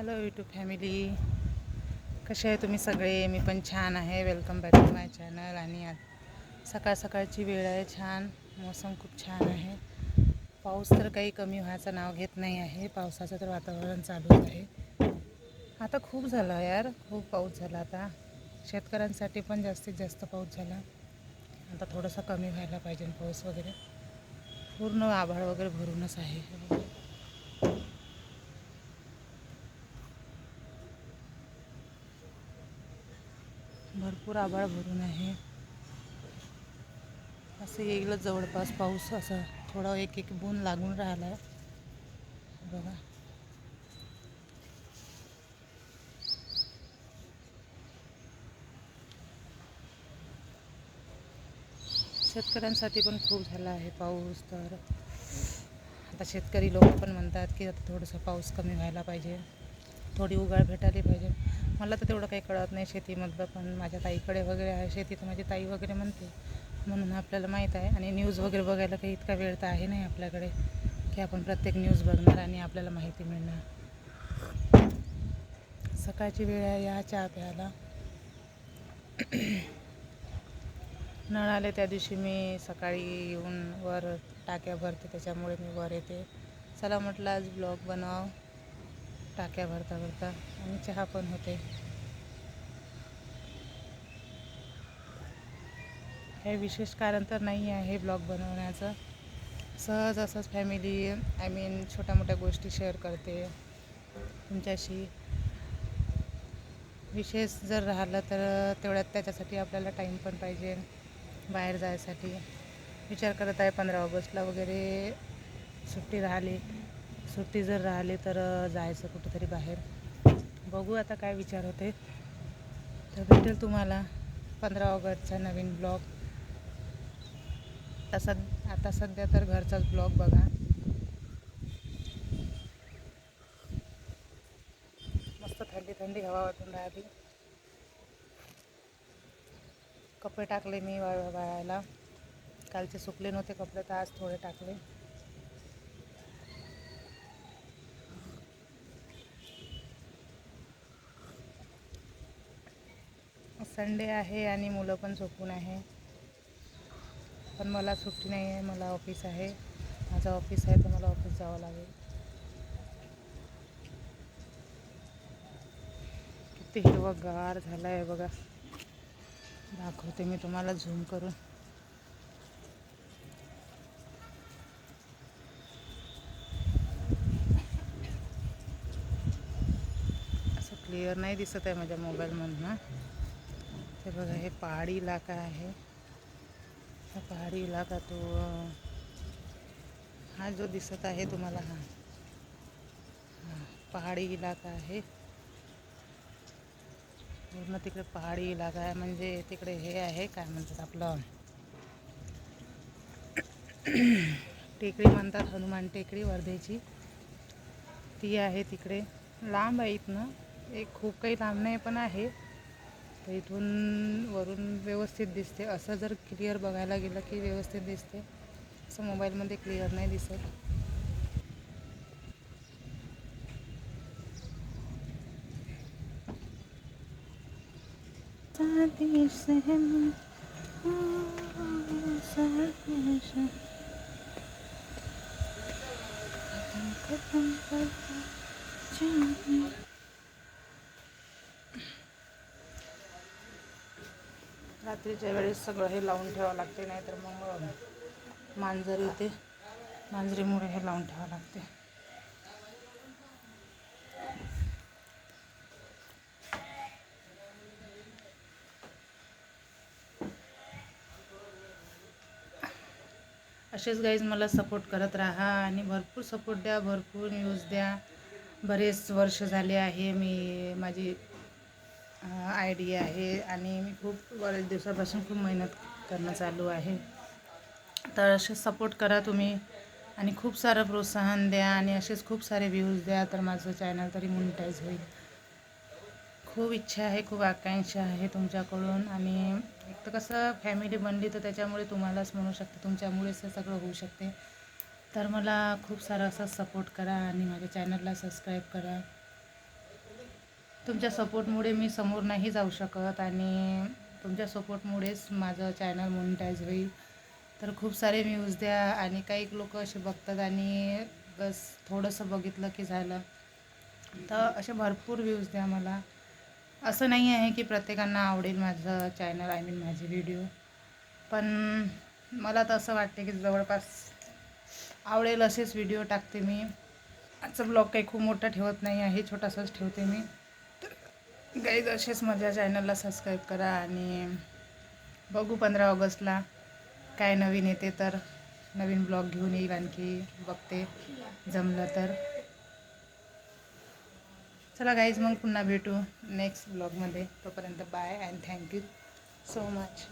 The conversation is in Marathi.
हॅलो यूट्यूब फॅमिली कसे आहे तुम्ही सगळे? मी पण छान आहे. Welcome back to my channel आणि आज सकाळ सकाळची वेळ आहे. छान. मोसम खूप छान आहे. पाऊस तर काही कमी व्हायचं नाव घेत नाही आहे. पावसाचं तर वातावरण चालूच आहे. आता खूप झालं यार. खूप पाऊस झाला आता. शेतकऱ्यांसाठी पण जास्तीत जास्त पाऊस झाला. आता थोडासा कमी व्हायला पाहिजे पाऊस वगैरे. पूर्ण आभाळ वगैरे भरूनच आहे. भरपूर आभाळ भरून आहे. असं येईल जवळपास पाऊस असा थोडा एक एक बून लागून राहिला आहे बघा. शेतकऱ्यांसाठी पण खूप झाला आहे पाऊस तर आता शेतकरी लोक पण म्हणतात की आता थोडंसं पाऊस कमी व्हायला पाहिजे. थोडी उगाळ भेटायला पाहिजे. मला तर तेवढं काही कळत नाही शेतीमधलं पण माझ्या ताईकडे वगैरे आहे शेती तर माझी ताई वगैरे म्हणते. म्हणून आपल्याला माहीत आहे. आणि न्यूज वगैरे बघायला काही इतका वेळ तर आहे नाही आपल्याकडे की आपण प्रत्येक न्यूज बघणार आणि आपल्याला माहिती मिळणार. सकाळची वेळ आहे या चहा प्यायला. नळ आले त्या दिवशी मी सकाळी येऊन वर टाक्या भरते त्याच्यामुळे मी वर येते. चला म्हटलं आज ब्लॉग बनव टाक्या भरता भरता आणि चहा पण होते. काही विशेष कारण तर नाही आहे ब्लॉग बनवण्याचं. सहज असंच फॅमिली आय मीन छोट्या मोठ्या गोष्टी शेअर करते तुमच्याशी. विशेष जर राहिलं तर तेवढ्यात त्याच्यासाठी आपल्याला टाईम पण पाहिजे बाहेर जायसाठी. विचार करत आहे पंधरा ऑगस्टला वगैरे सुट्टी राहिली. सुट्टी जर राहिली तर जायचं कुठंतरी बाहेर. बघू आता काय विचार होते. तर भेटेल तुम्हाला पंधरा ऑगस्टचा नवीन ब्लॉग. आता सद आता सध्या तर घरचाच ब्लॉग बघा. मस्त थंडी थंडी हवा वाटून राहिली. कपडे टाकले मी वाळ वाळायला. कालचे सुकले नव्हते कपडे तर आज थोडे टाकले. संडे आहे आणि मुलं पण झोपून आहे. पण मला सुट्टी नाही आहे मला ऑफिस आहे. माझं ऑफिस आहे तर मला ऑफिस जावं लागेल. किती हिरवं गार झालं आहे बघा. दाखवते मी तुम्हाला झूम करून. असं क्लिअर नाही दिसत आहे माझ्या मोबाईलमधनं ते बघा हे पहाडी इलाका आहे. हा पहाडी इलाका तो हा जो दिसत आहे तुम्हाला हा. हा पहाडी इलाका आहे. पूर्ण तिकडे पहाडी इलाका आहे. म्हणजे तिकडे हे आहे काय म्हणतात आपलं? टेकडी म्हणतात हनुमान टेकडी वर्धेची. ती आहे तिकडे. लांब आहे इथनं. एक खूप काही लांब नाही पण आहे. तर इथून वरून व्यवस्थित दिसते असं जर क्लिअर बघायला गेलं की व्यवस्थित दिसते असं मोबाईलमध्ये क्लिअर नाही दिसत Thank you हम खत्म खत्म करता जाऊं. रात्रीच्या वेळेस सगळं हे लावून ठेवावं लागते नाहीतर मग मांजर येते. मांजरीमुळे हे लावून ठेवावं लागते. असेच गाईज मला सपोर्ट करत राहा आणि भरपूर सपोर्ट द्या भरपूर न्यूज द्या. बरेच वर्ष झाले आहे मी माझी आयडिया आहे आणि मी खूप बरेच दिवसापासून खूप मेहनत करणं चालू आहे. तर असे सपोर्ट करा तुम्ही आणि खूप सारं प्रोत्साहन द्या आणि असेच खूप सारे व्ह्यूज द्या तर माझं चॅनल तरी मोनिटाईज होईल. खूप इच्छा आहे खूप आकांक्षा आहे तुमच्याकडून आणि एक तर कसं फॅमिली बनली तर त्याच्यामुळे तुम्हालाच म्हणू शकते तुमच्यामुळेच हे सगळं होऊ शकते. तर मला खूप सारा असा सपोर्ट करा आणि माझ्या चॅनलला सबस्क्राईब करा. तुमच्या सपोर्टमुळे मी समोर नाही जाऊ शकत आणि तुमच्या सपोर्टमुळेच माझं चॅनल मोनिटाईज होईल. तर खूप सारे व्ह्यूज द्या आणि काही लोक असे बघतात आणि बस थोडंसं बघितलं की झालं. तर असे भरपूर व्ह्यूज द्या मला. असं नाही आहे की प्रत्येकांना आवडेल माझं चॅनल आय मीन माझे व्हिडिओ पण मला तर असं वाटते की जवळपास आवडेल असेच व्हिडिओ टाकते मी. आजचा ब्लॉग काही खूप मोठा ठेवत नाही आहे छोटासाच ठेवते मी. गाईज असेच माझ्या चॅनलला सबस्क्राईब करा आणि बघू पंधरा ऑगस्टला काय नवीन येते तर. नवीन ब्लॉग घेऊन येईल आणखी बघते. जमलं तर. चला गाईज मग पुन्हा भेटू नेक्स्ट ब्लॉगमध्ये तोपर्यंत bye and thank you so much